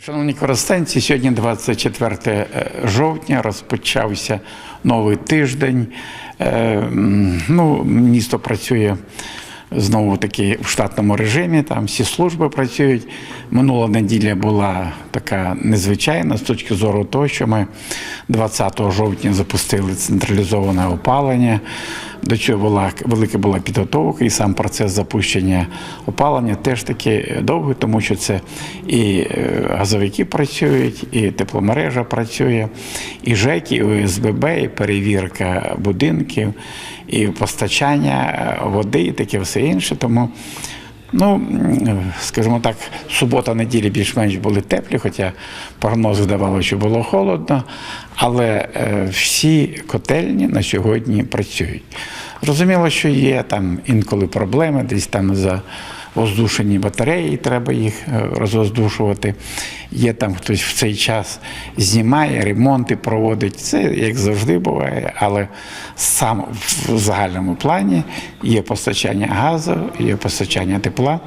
Шановні користенці, сьогодні 24 е, жовтня розпочався новий тиждень. Е, Ну, місто працює знову таки в штатному режимі, там всі служби працюють. Минула неділя була така незвичайна з точки зору того, що ми 20 жовтня запустили централізоване опалення. До чого була велика була підготовка, і сам процес запущення опалення теж таки довгий, тому що це і е, газовики працюють, і тепломережа працює, і ЖЕК, і ОСББ, і перевірка будинків, і постачання е, води, і таке все інше. Тому Ну, скажімо так, субота, неділі більш-менш були теплі, хоча прогнози давали, що було холодно, але е, всі котельні на сьогодні працюють. Розуміло, що є там інколи проблеми, десь там за воздушені батареї, треба їх е, розвоздушувати. Є там хтось в цей час знімає, ремонти проводить. Це як завжди буває, але сам в загальному плані є постачання газу, є постачання тепла.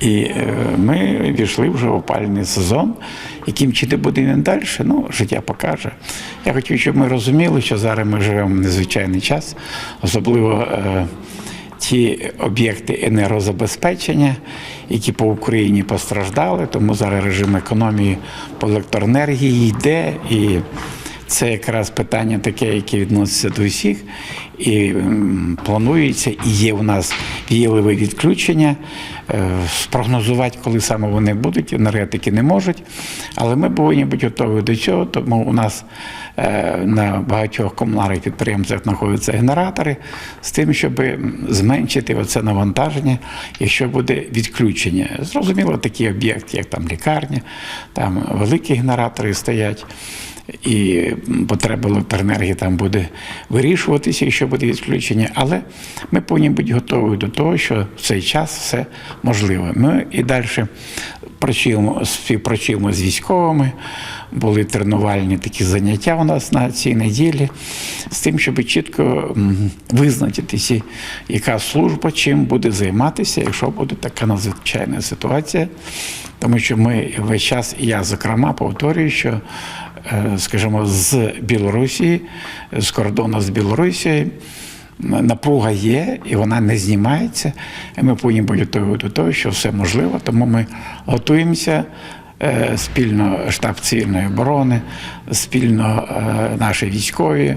І е, ми війшли вже в опальний сезон. Яким чином буде він далі, ну, життя покаже. Я хотів, щоб ми розуміли, що зараз ми живемо в незвичайний час, особливо ті об'єкти енергозабезпечення, які по Україні постраждали, тому зараз режим економії по електроенергії йде. І це якраз питання таке, яке відноситься до всіх. І планується, і є у нас вієливе відключення. Е, Спрогнозувати, коли саме вони будуть, енергетики не можуть. Але ми повинні бути готові до цього, тому у нас на багатьох комунальних підприємствах знаходяться генератори з тим, щоб зменшити оце навантаження, якщо буде відключення. Зрозуміло, такі об'єкти, як там лікарня, там великі генератори стоять і потреба електроенергії там буде вирішуватися, якщо буде відключення. Але ми повинні бути готові до того, що в цей час все можливо. Ми і далі співпрацюємо з військовими. Були тренувальні такі заняття у нас на цій неділі, з тим, щоб чітко визначитися, яка служба чим буде займатися, якщо буде така надзвичайна ситуація. Тому що ми весь час, я зокрема повторюю, що е, скажімо, з Білорусі, з кордону з Білорусією. Напруга є і вона не знімається. І ми повинні бути готові до того, що все можливо. Тому ми готуємося е, спільно штаб цивільної оборони, спільно е, наші військові,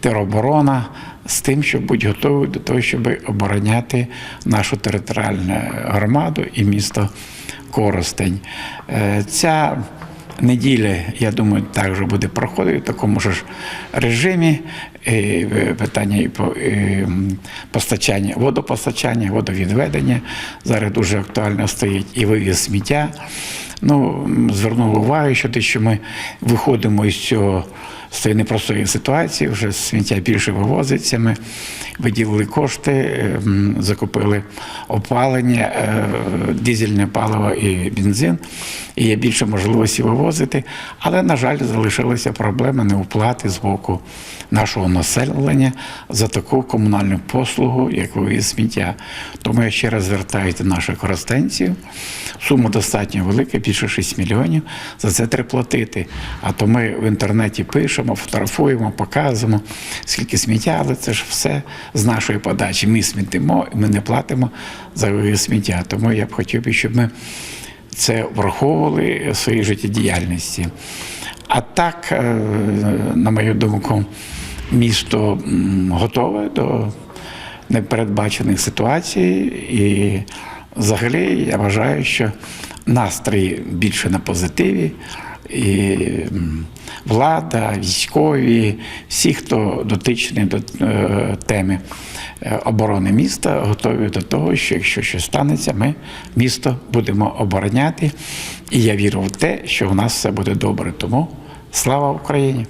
тероборона з тим, щоб бути готові до того, щоб обороняти нашу територіальну громаду і місто Коростень. Е, Ця неділя, я думаю, також буде проходити в такому ж режимі. І е, питання і м, постачання, водопостачання, водовідведення зараз дуже актуально стоїть і вивіз сміття. Ну, звернув увагу, що те, що ми виходимо із цього з цієї непростої ситуації, вже сміття більше вивозиться. Ми виділили кошти, е, закупили опалення, е, дизельне паливо і бензин. І є більше можливості вивозити. Але, на жаль, залишилася проблема неуплати з боку нашого населення за таку комунальну послугу, як вивіз сміття. Тому я ще раз звертаюся до наших користенців. Сума достатньо велика, більше 6 мільйонів. За це треба платити. А то ми в інтернеті пишемо, фотографуємо, показуємо, скільки сміття, але це ж все з нашої подачі. Ми смітимо, ми не платимо за сміття. Тому я б хотів, щоб ми це враховували в своїй життєдіяльності. А так, е, на мою думку, місто готове до непередбачених ситуацій. І взагалі я вважаю, що настрій більше на позитиві. І влада, військові, всі, хто дотичний до е, теми е, оборони міста, готові до того, що якщо щось станеться, ми місто будемо обороняти. І я вірю в те, що у нас все буде добре. Тому слава Україні!